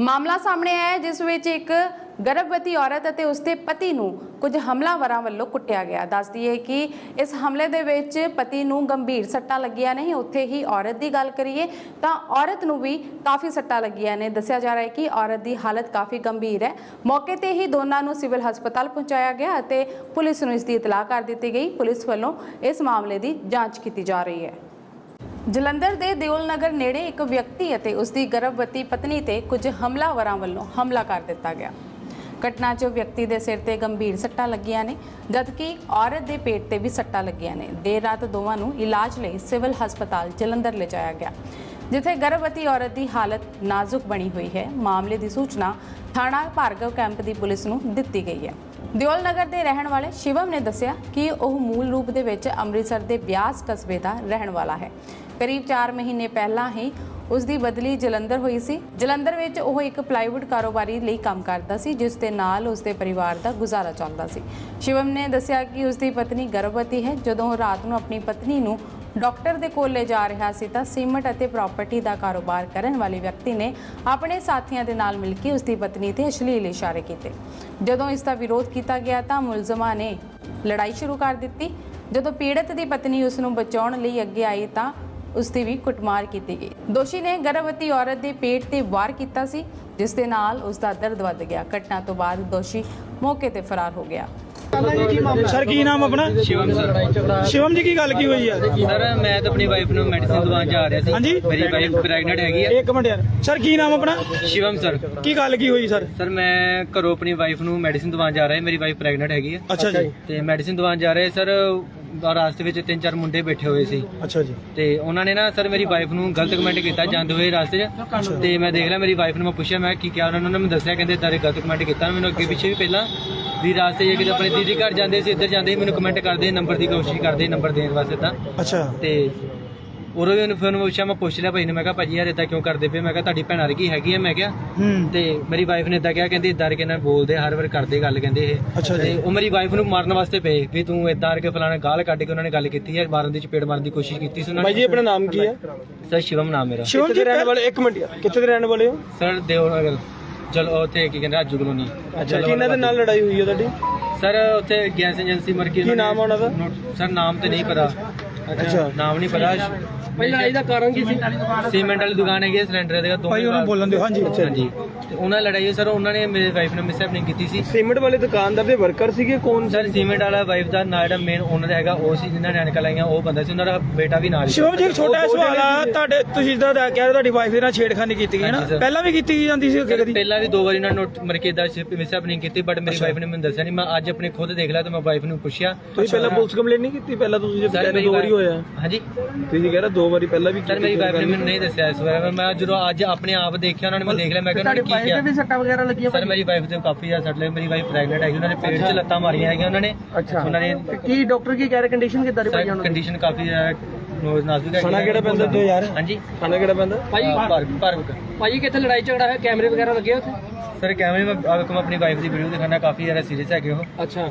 ਮਾਮਲਾ ਸਾਹਮਣੇ ਆਇਆ ਹੈ, ਜਿਸ ਵਿੱਚ ਇੱਕ ਗਰਭਵਤੀ ਔਰਤ ਅਤੇ ਉਸਦੇ ਪਤੀ ਨੂੰ ਕੁਝ ਹਮਲਾਵਰਾਂ ਵੱਲੋਂ ਕੁੱਟਿਆ ਗਿਆ। ਦੱਸਦੀ ਹੈ ਕਿ ਇਸ ਹਮਲੇ ਦੇ ਵਿੱਚ ਪਤੀ ਨੂੰ ਗੰਭੀਰ ਸੱਟਾਂ ਲੱਗੀਆਂ ਨੇ। ਉੱਥੇ ਹੀ ਔਰਤ ਦੀ ਗੱਲ ਕਰੀਏ ਤਾਂ ਔਰਤ ਨੂੰ ਵੀ ਕਾਫੀ ਸੱਟਾਂ ਲੱਗੀਆਂ ਨੇ। ਦੱਸਿਆ ਜਾ ਰਿਹਾ ਹੈ ਕਿ ਔਰਤ ਦੀ ਹਾਲਤ ਕਾਫੀ ਗੰਭੀਰ ਹੈ। ਮੌਕੇ ਤੇ ਹੀ ਦੋਨਾਂ ਨੂੰ ਸਿਵਲ ਹਸਪਤਾਲ ਪਹੁੰਚਾਇਆ ਗਿਆ ਅਤੇ ਪੁਲਿਸ ਨੂੰ ਇਸ ਦੀ ਇਤਲਾਹ ਕਰ ਦਿੱਤੀ ਗਈ। ਪੁਲਿਸ ਵੱਲੋਂ ਇਸ ਮਾਮਲੇ ਦੀ ਜਾਂਚ ਕੀਤੀ ਜਾ ਰਹੀ ਹੈ। ਜਲੰਧਰ ਦੇ ਦਿਓਲ ਨਗਰ ਨੇੜੇ ਇੱਕ ਵਿਅਕਤੀ ਅਤੇ ਉਸ ਦੀ ਗਰਭਵਤੀ ਪਤਨੀ ਤੇ ਕੁਝ ਹਮਲਾਵਰਾਂ ਵੱਲੋਂ ਹਮਲਾ ਕਰ ਦਿੱਤਾ ਗਿਆ। ਘਟਨਾ 'ਚ ਵਿਅਕਤੀ ਦੇ ਸਿਰ ਤੇ ਗੰਭੀਰ ਸੱਟਾਂ ਲੱਗੀਆਂ ਨੇ, ਜਦਕਿ ਔਰਤ ਦੇ ਪੇਟ ਤੇ ਵੀ ਸੱਟਾਂ ਲੱਗੀਆਂ ਨੇ। ਦੇਰ ਰਾਤ ਦੋਵਾਂ ਨੂੰ ਇਲਾਜ ਲਈ ਸਿਵਲ ਹਸਪਤਾਲ ਜਲੰਧਰ ਲਿਜਾਇਆ ਗਿਆ, ਜਿੱਥੇ ਗਰਭਵਤੀ ਔਰਤ ਦੀ ਹਾਲਤ ਨਾਜ਼ੁਕ ਬਣੀ ਹੋਈ ਹੈ। ਮਾਮਲੇ ਦੀ ਸੂਚਨਾ ਥਾਣਾ ਭਾਰਗਵ ਕੈਂਪ ਦੀ ਪੁਲਿਸ ਨੂੰ ਦਿੱਤੀ ਗਈ ਹੈ। ਦਿਓਲ ਨਗਰ ਦੇ ਰਹਿਣ ਵਾਲੇ ਸ਼ਿਵਮ ਨੇ ਦੱਸਿਆ ਕਿ ਉਹ ਮੂਲ ਰੂਪ ਦੇ ਵਿੱਚ ਅੰਮ੍ਰਿਤਸਰ ਦੇ ਬਿਆਸ ਕਸਬੇ ਦਾ ਰਹਿਣ ਵਾਲਾ ਹੈ। ਕਰੀਬ 4 ਮਹੀਨੇ ਪਹਿਲਾਂ ਹੀ ਉਸ ਦੀ ਬਦਲੀ ਜਲੰਧਰ ਹੋਈ ਸੀ। ਜਲੰਧਰ ਵਿੱਚ ਉਹ ਇੱਕ ਪਲਾਈਵੁੱਡ ਕਾਰੋਬਾਰੀ ਲਈ ਕੰਮ ਕਰਦਾ ਸੀ, ਜਿਸ ਦੇ ਨਾਲ ਉਸ ਦੇ ਪਰਿਵਾਰ ਦਾ ਗੁਜ਼ਾਰਾ ਚੱਲਦਾ ਸੀ। ਸ਼ਿਵਮ ਨੇ ਦੱਸਿਆ ਕਿ ਉਸ ਦੀ ਪਤਨੀ ਗਰਭਵਤੀ ਹੈ। ਜਦੋਂ ਉਹ ਰਾਤ ਨੂੰ ਆਪਣੀ ਪਤਨੀ ਨੂੰ ਡਾਕਟਰ ਦੇ ਕੋਲ ਲੈ ਜਾ ਰਿਹਾ ਸੀ ਤਾਂ ਸੀਮਟ ਅਤੇ ਪ੍ਰਾਪਰਟੀ ਦਾ ਕਾਰੋਬਾਰ ਕਰਨ ਵਾਲੇ ਵਿਅਕਤੀ ਨੇ ਆਪਣੇ ਸਾਥੀਆਂ ਦੇ ਨਾਲ ਮਿਲ ਕੇ ਉਸ ਦੀ ਪਤਨੀ ਤੇ ਅਸ਼ਲੀਲ ਇਸ਼ਾਰੇ ਕੀਤੇ। ਜਦੋਂ ਇਸ ਦਾ ਵਿਰੋਧ ਕੀਤਾ ਗਿਆ ਤਾਂ ਮੁਲਜ਼ਮਾਂ ਨੇ ਲੜਾਈ ਸ਼ੁਰੂ ਕਰ ਦਿੱਤੀ। ਜਦੋਂ ਪੀੜਤ ਦੀ ਪਤਨੀ ਉਸ ਨੂੰ ਬਚਾਉਣ ਲਈ ਅੱਗੇ ਆਈ ਤਾਂ ਉਸ ਦੀ ਵੀ ਕੁੱਟਮਾਰ ਕੀਤੀ ਗਈ। ਦੋਸ਼ੀ ਨੇ ਗਰਭਵਤੀ ਔਰਤ ਦੇ ਪੇਟ ਤੇ ਵਾਰ ਕੀਤਾ ਸੀ ਜਿਸ ਦੇ ਨਾਲ ਉਸ ਦਾ ਦਰਦ ਵੱਧ ਗਿਆ। ਘਟਨਾ ਤੋਂ ਬਾਅਦ ਦੋਸ਼ੀ ਮੌਕੇ ਤੇ ਫਰਾਰ ਹੋ ਗਿਆ। ਸਰ ਕੀ ਨਾਮ ਆਪਣਾ? ਸ਼ਿਵਮ ਸਰ। ਸ਼ਿਵਮ ਜੀ ਕੀ ਗੱਲ ਕੀ ਹੋਈ ਆ? ਸਰ ਮੈਂ ਤਾਂ ਆਪਣੀ ਵਾਈਫ ਨੂੰ ਮੈਡੀਸਿਨ ਦਵਾਉਣ ਜਾ ਰਿਹਾ ਸੀ। ਹਾਂਜੀ? ਮੇਰੀ ਵਾਈਫ ਪ੍ਰੈਗਨੈਂਟ ਹੈਗੀ ਆ। ਇੱਕ ਮਿੰਟ ਯਾਰ। ਸਰ ਕੀ ਨਾਮ ਆਪਣਾ? ਸ਼ਿਵਮ ਸਰ। ਕੀ ਗੱਲ ਕੀ ਹੋਈ ਸਰ? ਸਰ ਮੈਂ ਘਰੋਂ ਆਪਣੀ ਵਾਈਫ ਨੂੰ ਮੈਡੀਸਿਨ ਦਵਾਉਣ ਜਾ ਰਿਹਾ ਮੇਰੀ ਵਾਈਫ ਪ੍ਰੈਗਨੈਂਟ ਹੈਗੀ ਆ। ਅੱਛਾ ਜੀ। ਤੇ ਮੈਡੀਸਿਨ ਦਵਾਉਣ ਜਾ ਰਹੇ ਸਰ ਰਾਸਤੇ ਵਿੱਚ ਤਿੰਨ ਚਾਰ ਮੁੰਡੇ ਬੈਠੇ ਹੋਏ ਸੀ। ਅੱਛਾ ਜੀ। ਤੇ ਉਹਨਾਂ ਨੇ ਨਾ ਸਰ ਮੇਰੀ ਵਾਈਫ ਨੂੰ ਗਲਤ ਕਮੈਂਟ ਕੀਤਾ ਜਾਂਦੇ ਹੋਏ ਰਾਸਤੇ 'ਚ। ਤੇ ਮੈਂ ਦੇਖ ਲਿਆ ਮੇਰੀ ਵਾਈਫ ਨੂੰ ਮੈਂ ਪੁੱਛਿਆ ਮੈਂ ਕੀ ਕਿਹਾ ਉਹਨਾਂ ਨੇ ਮੈਨੂੰ ਦੱਸਿਆ ਕਹਿੰਦੇ ਤਾਰੇ ਗਲਤ ਕਮੈਂਟ ਕੀਤਾ ਮੈਨੂੰ ਅੱਗੇ ਪਿੱਛੇ ਵੀ ਪਹਿਲਾਂ। ਵੀ ਰਾਸਤੇ 'ਚ ਕਿਤੇ ਆਪਣੇ ਦੀਦੀ ਘਰ ਜਾਂਦੇ ਸੀ ਇੱਧਰ ਜਾਂਦੇ ਸੀ ਮੈਨੂੰ ਕਮੈਂਟ ਕਰਦੇ ਨੰਬਰ ਦੀ ਕੋਸ਼ਿਸ਼ ਕਰਦੇ ਨੰਬਰ ਦੇਣ ਵਾਸਤੇ ਤਾਂ। ਅੱਛਾ। ਤੇ ਉਰੋਂ ਵੀ ਉਹਨੂੰ ਫਿਰ ਪੁੱਛਿਆ ਮੈਂ ਪੁੱਛ ਲਿਆ ਭਾਈ ਨੇ ਮੈਂ ਕਿਹਾ ਭਾਜੀ ਯਾਰ ਇਦਾਂ ਕਿਉਂ ਕਰਦੇ ਪਏ? ਮੈਂ ਕਿਹਾ ਤੁਹਾਡੀ ਭੈਣ ਵਰਗੀ ਹੈਗੀ ਹੈ ਮੈਂ ਕਿਹਾ। ਹੂੰ। ਤੇ ਮੇਰੀ ਵਾਈਫ ਨੇ ਇਦਾਂ ਕਿਹਾ ਕਹਿੰਦੀ ਇਦਾਂ ਕਰਕੇ ਨਾ ਬੋਲਦੇ ਹਰ ਵਾਰ ਕਰਦੇ ਗੱਲ ਕਹਿੰਦੇ ਇਹ। ਅੱਛਾ ਜੀ। ਤੇ ਉਹ ਮੇਰੀ ਵਾਈਫ ਨੂੰ ਮਾਰਨ ਵਾਸਤੇ ਪਏ ਵੀ ਤੂੰ ਇਦਾਂ ਕਰਕੇ ਫਲਾਣਾ ਗਾਲ ਕੱਢ ਕੇ ਉਹਨਾਂ ਨੇ ਗੱਲ ਕੀਤੀ ਹੈ ਮਾਰਨ ਦੀ ਚਪੇੜ ਮਾਰਨ ਦੀ ਕੋਸ਼ਿਸ਼ ਕੀਤੀ ਸੀ ਉਹਨਾਂ ਨੇ। ਭਾਈ ਜੀ ਆਪਣਾ ਨਾਮ ਕੀ ਹੈ? ਸਰ ਸ਼ਿਵਮ ਨਾਮ ਮੇਰਾ। ਸ਼ਿਵਮ ਜੀ ਰਹਿਣ ਵਾਲੇ? ਇੱਕ ਮਿੰਟ ਯਾਰ ਕਿੱਥੇ ਦੇ ਰਹਿਣ ਵਾਲੇ ਹੋ? ਸਰ ਦੇਵਨਗਰ ਚਲੋ ਉੱਥੇ ਕੀ ਕਹਿੰਦੇ ਰਾਜੂ ਕਲੋਨੀ। ਅੱਛਾ ਕਿਹਨਾਂ ਦੇ ਨਾਲ ਲੜਾਈ ਹੋਈ ਹੈ ਤੁਹਾਡੀ? ਸਰ ਉੱਥੇ ਗੈਸ ਏਜੰਸੀ ਮਰਕੀ ਕੀ ਨਾਮ ਆ ਉਹਨਾਂ ਦਾ? ਸਰ ਨਾਮ ਤੇ ਨਹੀਂ ਪਤਾ। ਅੱਛਾ। ਨਾਮ ਨਹੀਂ ਪਤਾ। ਭਾਈ ਲੜਾਈ ਦਾ ਕਾਰਨ ਕੀ ਸੀ? ਸੀਮੈਂਟ ਵਾਲੀ ਦੁਕਾਨ ਹੈਗੀ ਹੈ ਸਿਲੰਡਰ ਦੇ ਭਾਈ ਉਹਨਾਂ ਨੂੰ ਬੋਲਣ ਦਿਓ। ਹਾਂਜੀ ਅੱਛਾ ਹਾਂਜੀ। ਤੇ ਉਹਨਾਂ ਲੜਾਈ ਹੋਈ ਸਰ ਉਹਨਾਂ ਨੇ ਮੇਰੇ ਵਾਈਫ ਨੇ ਮਿਸਹੈਪਨਿੰਗ ਕੀਤੀ ਸੀ। ਸੀਮੈਂਟ ਵਾਲੇ ਦੁਕਾਨਦਾਰ ਦੇ ਵਰਕਰ ਸੀਗੇ ਕੌਣ ਸਰ ਸੀਮੈਂਟ ਵਾਲਾ ਵਾਈਫ ਦਾ ਨਾਲ ਜਿਹੜਾ ਮੇਨ ਓਨਰ ਹੈਗਾ ਉਹ ਸੀ ਜਿਨ੍ਹਾਂ ਨੇ ਐਨਕਾਂ ਲਾਈਆਂ ਉਹ ਬੰਦਾ ਸੀ ਉਹਨਾਂ ਦਾ ਬੇਟਾ ਵੀ ਨਾਲ ਹੀ ਸੀ। ਸ਼ਿਵਮ ਜੀ ਇੱਕ ਛੋਟਾ ਜਿਹਾ ਸਵਾਲ ਆ ਤੁਹਾਡੇ ਤੁਸੀਂ ਤਾਂ ਕਹਿ ਰਹੇ ਤੁਹਾਡੀ ਵਾਈਫ ਦੇ ਨਾਲ ਛੇੜਖਾਨੀ ਕੀਤੀ ਗਈ ਨਾ? ਹਾਂਜੀ ਸਰ। ਪਹਿਲਾਂ ਵੀ ਕੀਤੀ ਜਾਂਦੀ ਸੀ ਅੱਗੇ ਕਦੀ? ਪਹਿਲਾਂ ਵੀ ਦੋ ਵਾਰੀ ਉਹਨਾਂ ਨੋਟ ਮਰਕੇ ਦਾ ਮਿਸਹੈਪਨਿੰਗ ਕੀਤੀ ਬਟ ਮੇਰੀ ਵਾਈਫ ਨੇ ਮੈਨੂੰ ਦੱਸਿਆ ਨਹੀਂ ਮੈਂ ਅੱਜ ਆਪਣੇ ਖੁਦ ਦੇਖ ਲਿਆ ਤੇ ਮੈਂ ਵਾਈਫ ਨੂੰ ਪੁੱਛਿਆ। ਤੁਸੀਂ ਪਹਿਲਾਂ ਪੁਲਿਸ ਕੰਪਲੇਂਟ ਨਹੀਂ ਕੀਤੀ? ਪਹਿਲਾਂ ਤੁਸੀਂ ਜੇ ਮੇਰੀ ਦੋ ਵਾਰੀ ਹੋਇਆ। ਹਾਂਜੀ। ਤੁਸੀਂ ਕਹਿ ਰਹੇ ਦੋ ਵਾਰੀ ਪਹਿਲਾਂ ਵੀ ਸਰ ਮੇਰੀ ਵਾਈਫ ਨੇ ਮੈਨੂੰ ਨਹੀਂ ਦੱਸਿਆ ਇਸ ਵਾਰ। ਮੈਂ ਜਦੋਂ ਅੱਜ ਆਪਣੇ ਆਪ ਦੇਖਿਆ ਉਹਨਾਂ ਨੇ ਮੈਂ ਦੇਖ ਲਿਆ ਮੈਂ ਕਿਹਾ ਉਹਨਾਂ ਨੇ ਕੀ ਕਿਹਾ? ਸੱਟਾਂ ਵਗੈਰਾ ਲੱਗੀਆਂ ਸਰ ਮੇਰੀ ਵਾਈਫ ਤੇ ਕਾਫੀ ਜ਼ਿਆਦਾ ਸੱਟ ਲੱਗੀ ਮੇਰੀ ਵਾਈਫ ਪ੍ਰੈਗਨੈਂਟ ਹੈਗੀ ਉਹਨਾਂ ਨੇ ਪੇਟ 'ਚ ਲੱਤਾਂ ਮਾਰੀਆਂ ਹੈਗੀਆਂ ਉਹਨਾਂ ਨੇ। ਅੱਛਾ। ਉਹਨਾਂ ਨੇ ਕੀ ਡਾਕਟਰ ਕੀ ਕਹਿ ਰਹੇ? ਕੰਡੀਸ਼ਨ ਕਿੱਦਾਂ ਦੀ ਸਰ ਕੰਡੀਸ਼ਨ ਕਾਫੀ ਜ਼ਿਆਦਾ ਨਾਜ਼ੁਕ ਹੈ ਖਾਣਾ ਕਿਹੜਾ ਪੈਂਦਾ ਦੋ ਯਾਰ? ਹਾਂਜੀ। ਖਾਣਾ ਕਿਹੜਾ ਪੈਂਦਾ? ਭਾਈ ਪਰ ਭਾਜੀ ਕਿੱਥੇ ਲੜਾਈ ਝਗੜਾ ਹੋਇਆ? ਕੈਮਰੇ ਵਗੈਰਾ ਲੱਗੇ ਉੱਥੇ? ਸਰ ਕੈਮਰੇ ਮੈਂ ਆਪ ਮੈਂ ਆਪਣੀ ਵਾਈਫ ਦੀ ਵੀਡੀਓ ਦਿਖਾਣਾ ਕਾਫੀ ਜ਼ਿਆਦਾ ਸੀਰੀਅਸ ਹੈਗੇ ਉਹ। ਅੱਛਾ।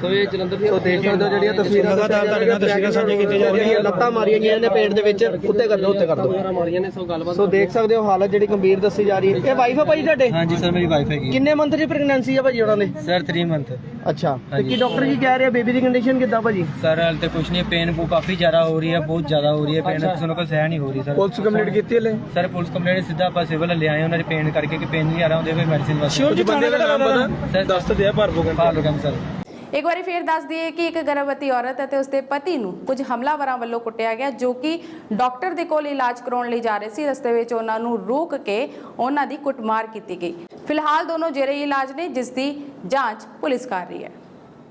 ਸੋ ਇਹ ਜਲੰਧਰ ਦੀ ਸੋ ਦੇਖ ਸਕਦੇ ਹੋ ਜਿਹੜੀਆਂ ਤਸਵੀਰਾਂ ਲਗਾਤਾਰ ਤੁਹਾਡੇ ਨਾਲ ਤਸਵੀਰਾਂ ਸਾਂਝੀਆਂ ਕੀਤੀਆਂ ਜਾ ਰਹੀਆਂ। ਲੱਤਾਂ ਮਾਰੀਆਂ ਗਈਆਂ ਨੇ ਪੇਟ ਦੇ ਵਿੱਚ ਉੱਤੇ ਕਰ ਦਿਓ ਉੱਤੇ ਕਰ ਦਿਓ ਮਾਰੀਆਂ ਨੇ ਸੋ ਗੱਲਬਾਤ ਸੋ ਦੇਖ ਸਕਦੇ ਹੋ ਹਾਲਤ ਜਿਹੜੀ ਗੰਭੀਰ ਦੱਸੀ ਜਾ ਰਹੀ ਹੈ। ਇਹ ਵਾਈਫ ਹੈ ਭਾਈ ਤੁਹਾਡੇ? ਹਾਂਜੀ ਸਰ ਮੇਰੀ ਵਾਈਫ ਹੈਗੀ ਕਿੰਨੇ ਮੰਥ ਦੀ ਪ੍ਰੈਗਨੈਂਸੀ ਹੈ ਭਾਜੀ ਉਹਨਾਂ ਨੇ ਸਰ 3 ਮੰਥ ਅੱਛਾ। ਤੇ ਹਾਂਜੀ। ਕੀ ਡਾਕਟਰ ਕੀ ਕਹਿ ਰਿਹਾ ਬੇਬੀ ਦੀ ਕੰਡੀਸ਼ਨ ਕਿੱਦਾਂ ਭਾਜੀ? ਸਰ ਹਾਲ ਤੇ ਕੁਝ ਨਹੀਂ ਪੇਨ ਬੂ ਕਾਫੀ ਜ਼ਿਆਦਾ ਹੋ ਰਹੀ ਹੈ ਬਹੁਤ ਜ਼ਿਆਦਾ ਹੋ ਰਹੀ ਹੈ ਪੇਨ ਕਿਸੇ ਨੂੰ ਕੋਈ ਸਹਿ ਨਹੀਂ ਹੋ ਰਹੀ ਸਰ। ਪੁਲਿਸ ਕੰਪਲੀਟ ਕੀਤੀ ਹਲੇ ਸਰ ਪੁਲਿਸ ਕੰਪਲੇਂਟ ਸਿੱਧਾ ਆਪਾਂ ਸਿਵਲ ਲੈ ਆਏ ਉਹਨਾਂ ਦੇ ਪੇਨ ਕਰਕੇ ਕਿ ਪੇਨ ਨਹੀਂ ਆ ਰਿਹਾ ਉਹਦੇ ਕੋਈ ਮੈਡੀਸਿਨ ਵਾਸਤੇ। ਸ਼ਿਵਮ ਜੀ ਬੰਦੇ ਦਾ ਨਾਮ ਪਤਾ? ਸਰ ਦੱਸ ਤੇ ਦਿਆ ਭਰ ਬੋਗਨ ਭਾਲੋ ਕੰਮ ਸਰ। ਇੱਕ ਵਾਰੀ ਫੇਰ ਦੱਸ ਦਈਏ ਕਿ ਇੱਕ ਗਰਭਵਤੀ ਔਰਤ ਅਤੇ ਉਸਦੇ ਪਤੀ ਨੂੰ ਕੁਝ ਹਮਲਾਵਰਾਂ ਵੱਲੋਂ ਕੁੱਟਿਆ ਗਿਆ ਜੋ ਕਿ ਡਾਕਟਰ ਦੇ ਕੋਲ ਇਲਾਜ ਕਰਾਉਣ ਲਈ ਜਾ ਰਹੇ ਸੀ। ਰਸਤੇ ਵਿੱਚ ਉਹਨਾਂ ਨੂੰ ਰੋਕ ਕੇ ਉਹਨਾਂ ਦੀ ਕੁੱਟਮਾਰ ਕੀਤੀ ਗਈ। ਫਿਲਹਾਲ ਦੋਨੋਂ ਜੇਰੇ ਇਲਾਜ ਨੇ ਜਿਸ ਦੀ ਜਾਂਚ ਪੁਲਿਸ ਕਰ ਰਹੀ ਹੈ।